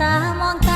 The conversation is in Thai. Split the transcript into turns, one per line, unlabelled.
ตามอง